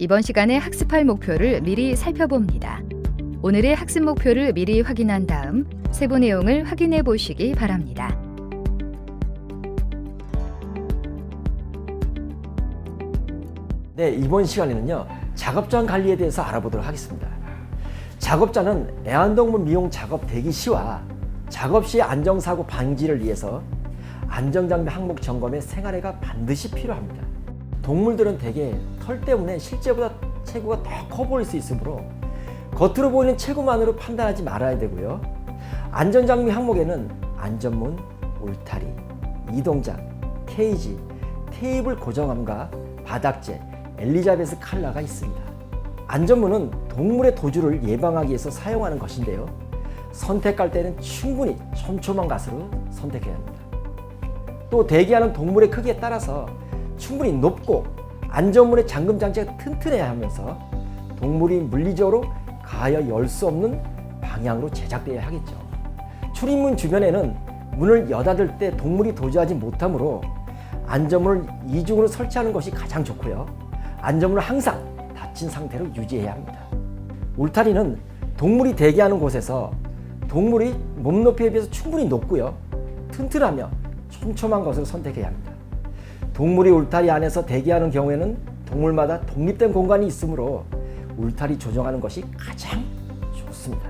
이번 시간에 학습할 목표를 미리 살펴봅니다. 오늘의 학습 목표를 미리 확인한 다음 세부 내용을 확인해 보시기 바랍니다. 네, 이번 시간에는요. 작업장 관리에 대해서 알아보도록 하겠습니다. 작업자는 애완동물 미용 작업 대기 시와 작업 시의 안정사고 방지를 위해서 안전장비 항목 점검의 생활애가 반드시 필요합니다. 동물들은 대개 털 때문에 실제보다 체구가 더 커 보일 수 있으므로 겉으로 보이는 체구만으로 판단하지 말아야 되고요. 안전장비 항목에는 안전문, 울타리, 이동장, 케이지, 테이블 고정함과 바닥재, 엘리자베스 칼라가 있습니다. 안전문은 동물의 도주를 예방하기 위해서 사용하는 것인데요. 선택할 때는 충분히 촘촘한 가스로 선택해야 합니다. 또 대기하는 동물의 크기에 따라서 충분히 높고 안전문의 잠금 장치가 튼튼해야 하면서 동물이 물리적으로 가하여 열 수 없는 방향으로 제작되어야 하겠죠. 출입문 주변에는 문을 여닫을 때 동물이 도주하지 못하므로 안전문을 이중으로 설치하는 것이 가장 좋고요. 안전문을 항상 닫힌 상태로 유지해야 합니다. 울타리는 동물이 대기하는 곳에서 동물이 몸 높이에 비해서 충분히 높고요. 튼튼하며 촘촘한 것을 선택해야 합니다. 동물이 울타리 안에서 대기하는 경우에는 동물마다 독립된 공간이 있으므로 울타리 조정하는 것이 가장 좋습니다.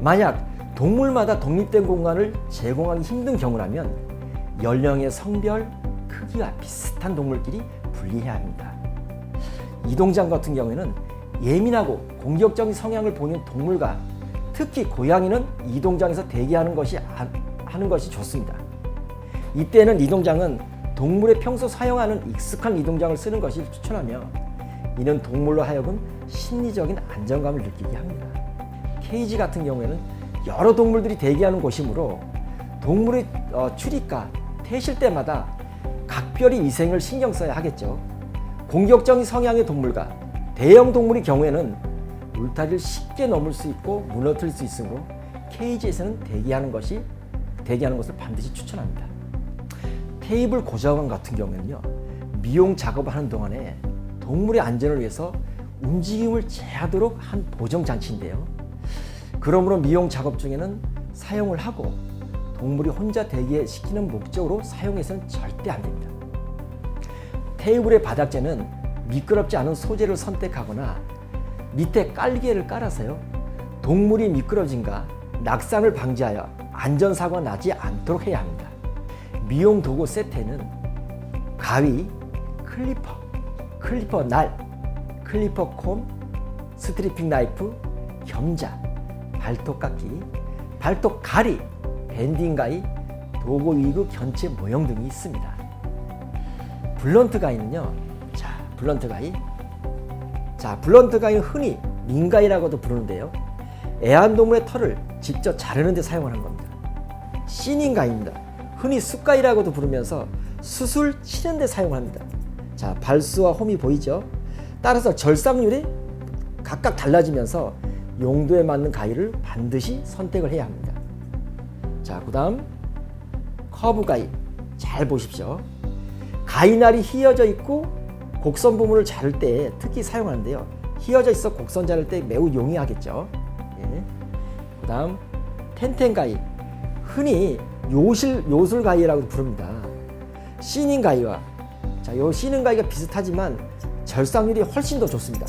만약 동물마다 독립된 공간을 제공하기 힘든 경우라면 연령의 성별, 크기와 비슷한 동물끼리 분리해야 합니다. 이동장 같은 경우에는 예민하고 공격적인 성향을 보이는 동물과 특히 고양이는 이동장에서 대기하는 것이 안- 하는 것이 좋습니다. 이때는 이동장은 동물의 평소 사용하는 익숙한 이동장을 쓰는 것을 추천하며 이는 동물로 하여금 심리적인 안정감을 느끼게 합니다. 케이지 같은 경우에는 여러 동물들이 대기하는 곳이므로 동물의 어, 출입과 퇴실 때마다 각별히 위생을 신경 써야 하겠죠. 공격적인 성향의 동물과 대형 동물의 경우에는 울타리를 쉽게 넘을 수 있고 무너뜨릴 수 있으므로 케이지에서는 대기하는 것이 대기하는 것을 반드시 추천합니다. 테이블 고정함 같은 경우에는요 미용 작업을 하는 동안에 동물의 안전을 위해서 움직임을 제하도록 한 보정 장치인데요. 그러므로 미용 작업 중에는 사용을 하고 동물이 혼자 대기시키는 목적으로 사용해서는 절대 안 됩니다. 테이블의 바닥재는 미끄럽지 않은 소재를 선택하거나 밑에 깔개를 깔아서요. 동물이 미끄러짐과 낙상을 방지하여 안전사고가 나지 않도록 해야 합니다. 미용 도구 세트에는 가위, 클리퍼, 클리퍼 날, 클리퍼 콤, 스트리핑 나이프, 겸자, 발톱 깎기, 발톱 가리, 밴딩 가위, 도구 위구 견체 모형 등이 있습니다. 블런트 가위는요. 자, 블런트 가위. 자, 블런트 가위는 흔히 민가위라고도 부르는데요. 애완동물의 털을 직접 자르는 데 사용하는 겁니다. 시닝 가위입니다. 흔히 숯가위라고도 부르면서 숯을 치는 데 사용합니다. 자, 발수와 홈이 보이죠? 따라서 절삭률이 각각 달라지면서 용도에 맞는 가위를 반드시 선택을 해야 합니다. 자, 그 다음 커브 가위 잘 보십시오. 가위날이 휘어져 있고 곡선 부분을 자를 때 특히 사용하는데요. 휘어져 있어 곡선 자를 때 매우 용이하겠죠. 예. 그다음 텐텐 가위 흔히 요실 요술 가위라고 부릅니다. 시닝 가위와 자, 요 시닝 가위가 비슷하지만 절삭률이 훨씬 더 좋습니다.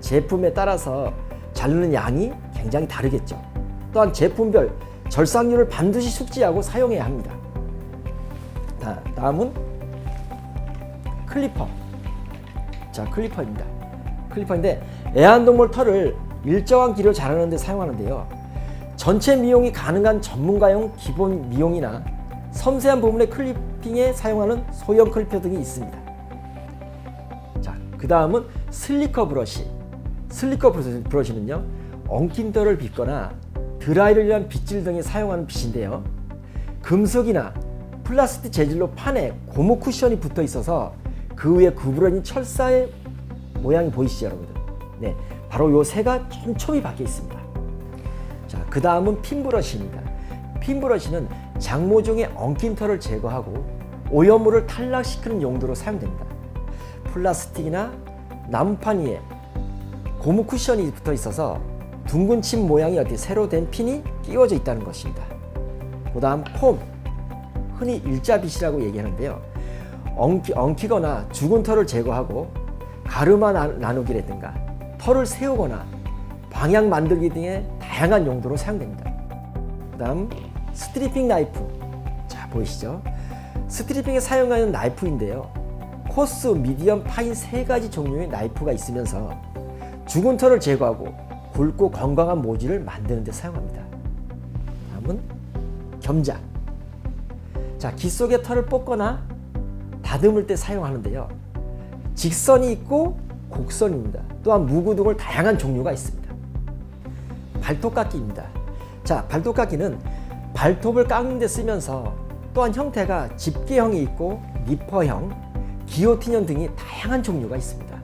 제품에 따라서 자르는 양이 굉장히 다르겠죠. 또한 제품별 절삭률을 반드시 숙지하고 사용해야 합니다. 다, 다음은 클리퍼. 자, 클리퍼입니다. 클리퍼인데 애완동물 털을 일정한 길이로 자르는 데 사용하는데요. 전체 미용이 가능한 전문가용 기본 미용이나 섬세한 부분의 클리핑에 사용하는 소형 클리퍼 등이 있습니다. 자, 그 다음은 슬리커 브러쉬. 슬리커 브러쉬는요, 엉킨 털을 빗거나 드라이를 위한 빗질 등에 사용하는 빗인데요. 금속이나 플라스틱 재질로 판에 고무 쿠션이 붙어 있어서 그 위에 구부러진 철사의 모양이 보이시죠, 여러분들? 네, 바로 요 새가 촘촘히 박혀 있습니다. 자, 그 다음은 핀브러쉬입니다. 핀브러쉬는 장모 중에 엉킨 털을 제거하고 오염물을 탈락시키는 용도로 사용됩니다. 플라스틱이나 나무판 위에 고무 쿠션이 붙어 있어서 둥근 칩 모양이 어떻게 새로 된 핀이 끼워져 있다는 것입니다. 그 다음 콤, 흔히 일자빗이라고 얘기하는데요. 엉키, 엉키거나 죽은 털을 제거하고 가르마 나, 나누기라든가 털을 세우거나 방향 만들기 등의 다양한 용도로 사용됩니다. 그 다음 스트리핑 나이프. 자, 보이시죠? 스트리핑에 사용하는 나이프인데요. 코스, 미디엄, 파인 세 가지 종류의 나이프가 있으면서 죽은 털을 제거하고 굵고 건강한 모지를 만드는 데 사용합니다. 다음은 겸자. 자, 귀 속의 털을 뽑거나 다듬을 때 사용하는데요. 직선이 있고 곡선입니다. 또한 무구 등을 다양한 종류가 있습니다. 발톱깎이입니다. 자, 발톱깎이는 발톱을 깎는 데 쓰면서 또한 형태가 집게형이 있고 니퍼형, 기호틴형 등이 다양한 종류가 있습니다.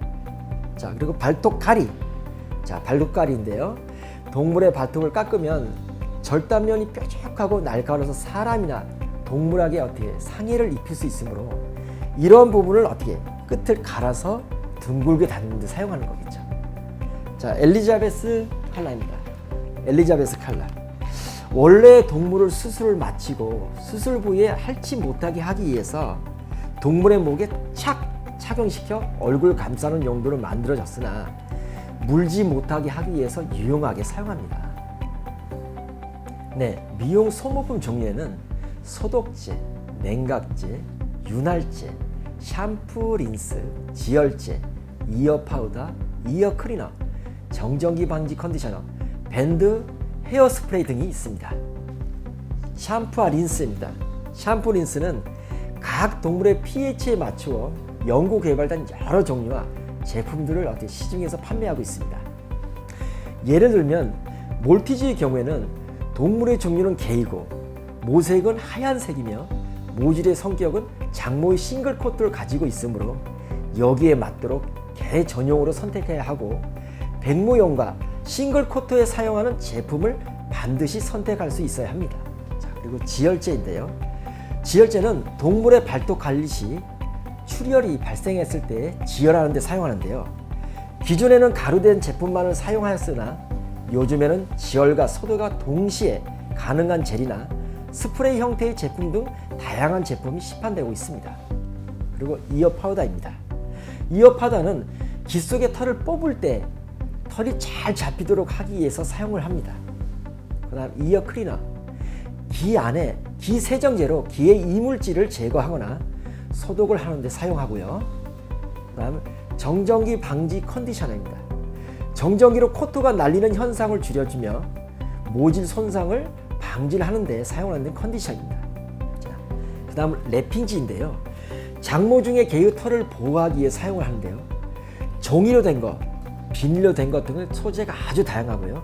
자, 그리고 발톱가리. 자, 발톱가리인데요. 동물의 발톱을 깎으면 절단면이 뾰족하고 날카로워서 사람이나 동물에게 어떻게 상해를 입힐 수 있으므로 이런 부분을 어떻게 끝을 갈아서 둥글게 다듬는 데 사용하는 거겠죠. 자, 엘리자베스 칼라입니다. 엘리자베스 칼라. 원래 동물을 수술을 마치고 수술 부위에 핥지 못하게 하기 위해서 동물의 목에 착 착용시켜 얼굴 감싸는 용도로 만들어졌으나 물지 못하게 하기 위해서 유용하게 사용합니다. 네, 미용 소모품 종류에는 소독제, 냉각제, 윤활제, 샴푸, 린스, 지혈제, 이어 파우더, 이어 클리너, 정전기 방지 컨디셔너, 밴드, 헤어 스프레이 등이 있습니다. 샴푸와 린스입니다. 샴푸 린스는 각 동물의 pH에 맞추어 연구 개발된 여러 종류와 제품들을 어떻게 시중에서 판매하고 있습니다. 예를 들면 몰티즈의 경우에는 동물의 종류는 개이고 모색은 하얀색이며 모질의 성격은 장모의 싱글 코트를 가지고 있으므로 여기에 맞도록 개 전용으로 선택해야 하고 백모용과 싱글 코트에 사용하는 제품을 반드시 선택할 수 있어야 합니다. 자, 그리고 지혈제인데요. 지혈제는 동물의 발톱 관리 시 출혈이 발생했을 때 지혈하는 데 사용하는데요. 기존에는 가루된 제품만을 사용하였으나 요즘에는 지혈과 소독가 동시에 가능한 젤이나 스프레이 형태의 제품 등 다양한 제품이 시판되고 있습니다. 그리고 이어 파우더입니다. 이어 파우더는 귀 속의 털을 뽑을 때 털이 잘 잡히도록 하기 위해서 사용을 합니다. 그 다음 이어 클리너. 귀 안에 귀 세정제로 귀의 이물질을 제거하거나 소독을 하는데 사용하고요. 그 다음 정전기 방지 컨디셔너입니다. 정전기로 코토가 날리는 현상을 줄여주며 모질 손상을 방지를 하는데 사용하는 컨디션입니다. 자, 그다음 랩핑지인데요. 장모 중에 개의 털을 보호하기 위해 사용을 하는데요. 종이로 된 것, 비닐로 된 것 등의 소재가 아주 다양하고요.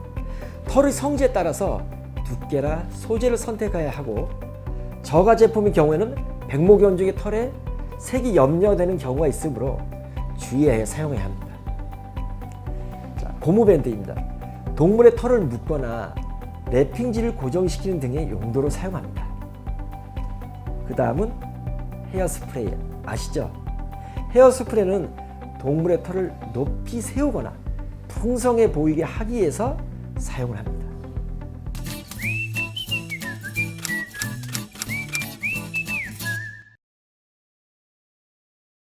털의 성질에 따라서 두께나 소재를 선택해야 하고 저가 제품의 경우에는 백목견 중의 털에 색이 염려되는 경우가 있으므로 주의해 사용해야 합니다. 자, 고무밴드입니다. 동물의 털을 묶거나 랩핑지를 고정시키는 등의 용도로 사용합니다. 그 다음은 헤어스프레이 아시죠? 헤어스프레이는 동물의 털을 높이 세우거나 풍성해 보이게 하기 위해서 사용을 합니다.